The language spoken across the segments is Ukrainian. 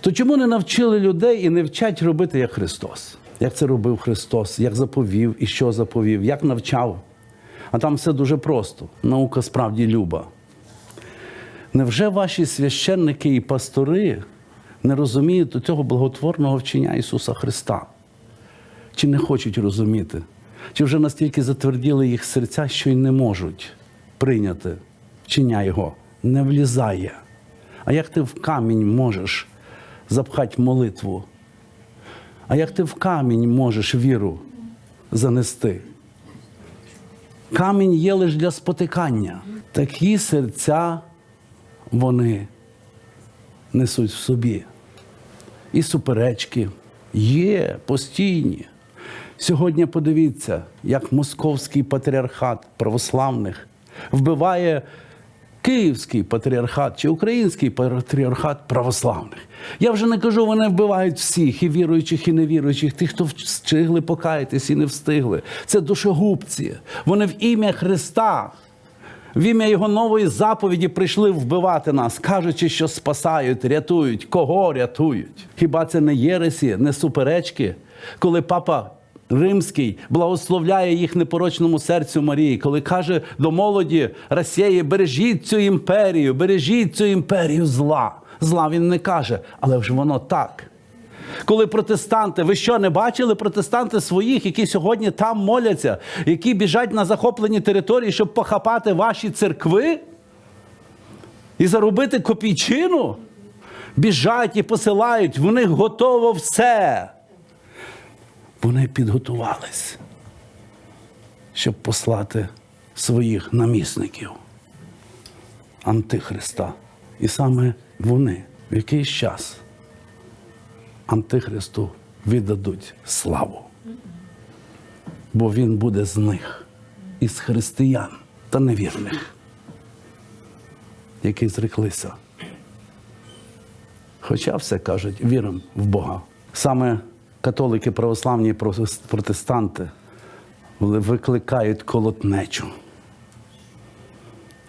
То чому не навчили людей і не вчать робити як Христос? Як це робив Христос, як заповів і що заповів, як навчав? А там все дуже просто. Наука справді люба. Невже ваші священники і пастори не розуміють цього благотворного вчення Ісуса Христа? Чи не хочуть розуміти? Чи вже настільки затверділи їх серця, що й не можуть прийняти вчення Його? Не влізає. А як ти в камінь можеш запхати молитву? А як ти в камінь можеш віру занести? Камінь є лише для спотикання. Такі серця вони несуть в собі. І суперечки є постійні. Сьогодні подивіться, як московський патріархат православних вбиває Київський патріархат чи український патріархат православних. Я вже не кажу, вони вбивають всіх, і віруючих, і невіруючих, тих, хто встигли покаятись і не встигли. Це душогубці. Вони в ім'я Христа, в ім'я Його нової заповіді прийшли вбивати нас, кажучи, що спасають, рятують. Кого рятують? Хіба це не єресі, не суперечки, коли папа Римський благословляє їх непорочному серцю Марії, коли каже до молоді Росії, бережіть цю імперію, бережіть цю імперію зла. Зла він не каже, але ж воно так. Коли протестанти, ви що не бачили протестанти своїх, які сьогодні там моляться, які біжать на захоплені території, щоб похапати ваші церкви і заробити копійчину? Біжать і посилають, в них готово все. Вони підготувались, щоб послати своїх намісників Антихриста. І саме вони в якийсь час Антихристу віддадуть славу. Бо він буде з них, із християн та невірних, які зреклися. Хоча все кажуть, віримо в Бога. Саме католики, православні протестанти викликають колотнечу.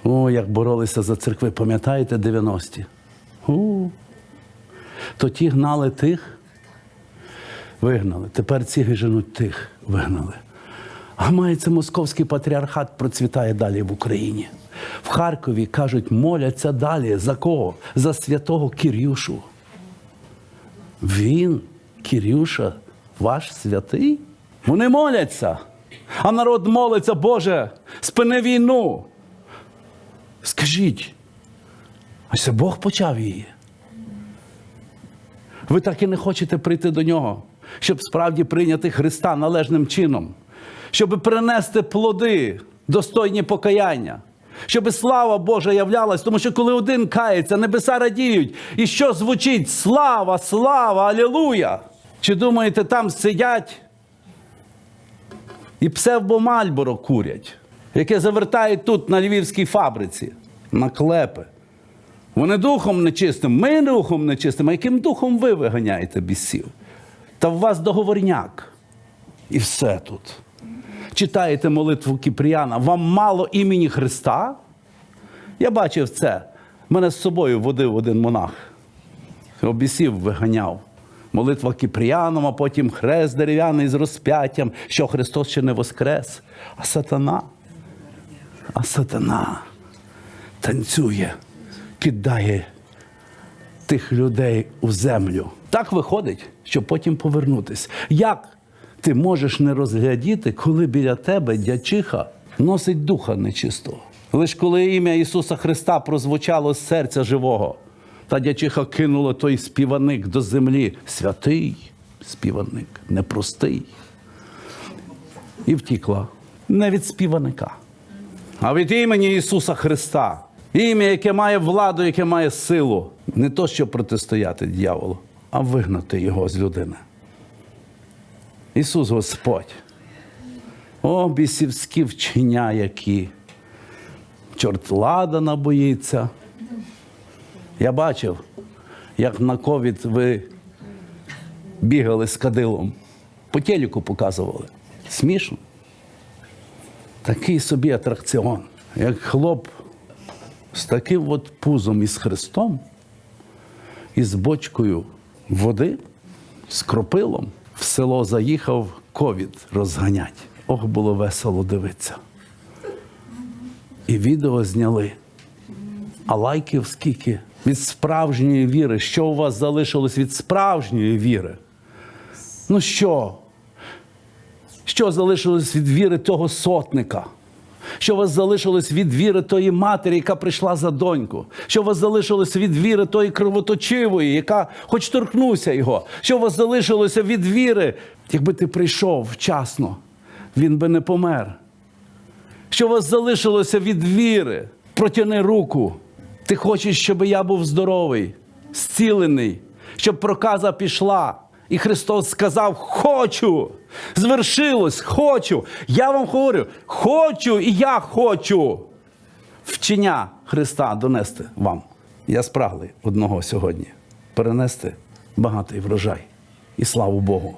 О, як боролися за церкви, пам'ятаєте 90-ті? У. То ті гнали тих, вигнали. Тепер ці женуть тих, вигнали. А мається московський патріархат процвітає далі в Україні. В Харкові кажуть, моляться далі. За кого? За святого Кірюшу. Він, Кірюша, ваш святий? Вони моляться. А народ молиться, Боже, спини війну. Скажіть, це Бог почав її. Ви так і не хочете прийти до нього, щоб справді прийняти Христа належним чином, щоб принести плоди, достойні покаяння, щоб слава Божа являлась, тому що коли один кається, небеса радіють. І що звучить? Слава, слава, алілуя! Чи думаєте, там сидять і псевдомальборо курять, яке завертають тут на львівській фабриці, на клепи? Вони духом нечистим, ми духом нечистим. А яким духом ви виганяєте бісів? Та в вас договорняк. І все тут. Читаєте молитву Кіпріяна, вам мало імені Христа? Я бачив це. Мене з собою водив один монах. Обісів виганяв. Молитва Кіпріяном, а потім хрест дерев'яний з розп'яттям, що Христос ще не воскрес. А сатана, а сатана танцює кидає тих людей у землю. Так виходить, щоб потім повернутись. Як ти можеш не розглядіти, коли біля тебе дячиха носить духа нечистого? Лиш коли ім'я Ісуса Христа прозвучало з серця живого, та дячиха кинула той співаник до землі. Святий співаник, непростий. І втікла не від співаника, а від імені Ісуса Христа. Ім'я, яке має владу, яке має силу. Не то, щоб протистояти дьяволу, а вигнати його з людини. Ісус Господь. О, бісівські вчення, які. Чорт ладана боїться. Я бачив, як на ковід ви бігали з кадилом. По телеку показували. Смішно. Такий собі атракціон. Як хлоп з таким от пузом і з Христом, і з бочкою води з кропилом в село заїхав ковід розганять. Ох, було весело дивитися. І відео зняли. А лайків скільки? Від справжньої віри. Що у вас залишилось від справжньої віри? Ну що? Що залишилось від віри того сотника? Що у вас залишилось від віри тої матері, яка прийшла за доньку? Що у вас залишилось від віри тої кровоточивої, яка хоч торкнувся його? Що у вас залишилося від віри? Якби ти прийшов вчасно, він би не помер. Що у вас залишилося від віри? Протяни руку. Ти хочеш, щоб я був здоровий, зцілений, щоб проказа пішла. І Христос сказав: Хочу! Звершилось, хочу. Я вам говорю, хочу і я хочу вчення Христа донести вам. Я спраглий одного сьогодні перенести багатий врожай. І славу Богу.